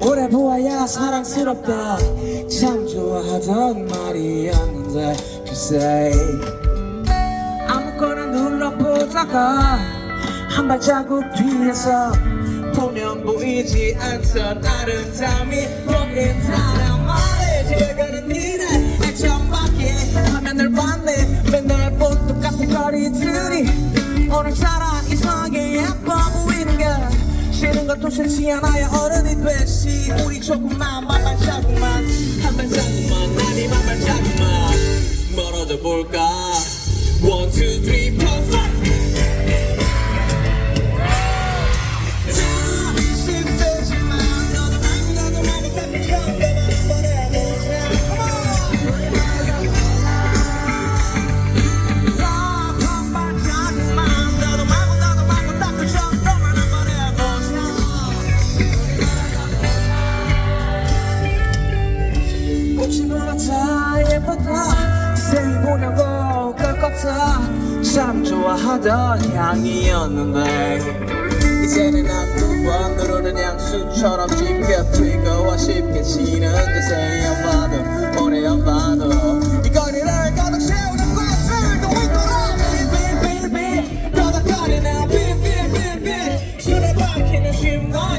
오래 보아야 사랑스럽다. 참 좋아하던 말이었는데 글쎄. 아무거나 눌러보다가 한 발자국 뒤에서 보면 보이지 않던 아름다움이 보인다는 말에 지어가는 일에 애정받게 화면을 봤네. 맨날 본 똑같은 거리들이 오늘따라 싫은 것도 싫지 않아야 어른 물었다 예뻤다. 세이 보냐고 꺾었다. 참 좋아하던 향이었는데. 이제는 한두번 누르는 향수처럼 쉽게 뜨거워 쉽게 지는 듯해. 봐도 오래 안 봐도. 이 거리를 가득 채우는 꽃들도 있더라. 빙빙빙빙 떠닥거리는 빙빙빙빙 술에 박히는 심과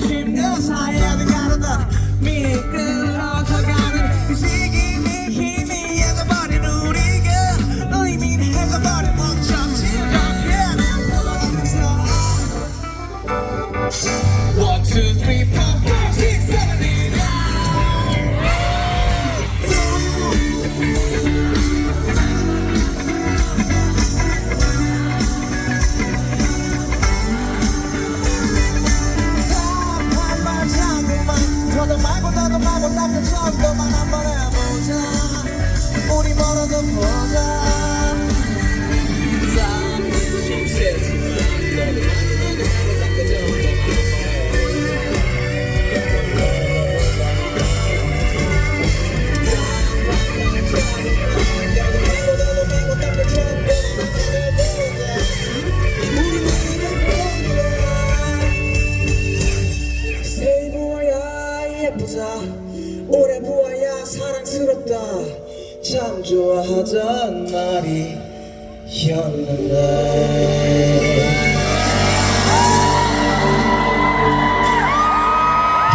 사랑스럽다. 참 좋아하던 말이었는데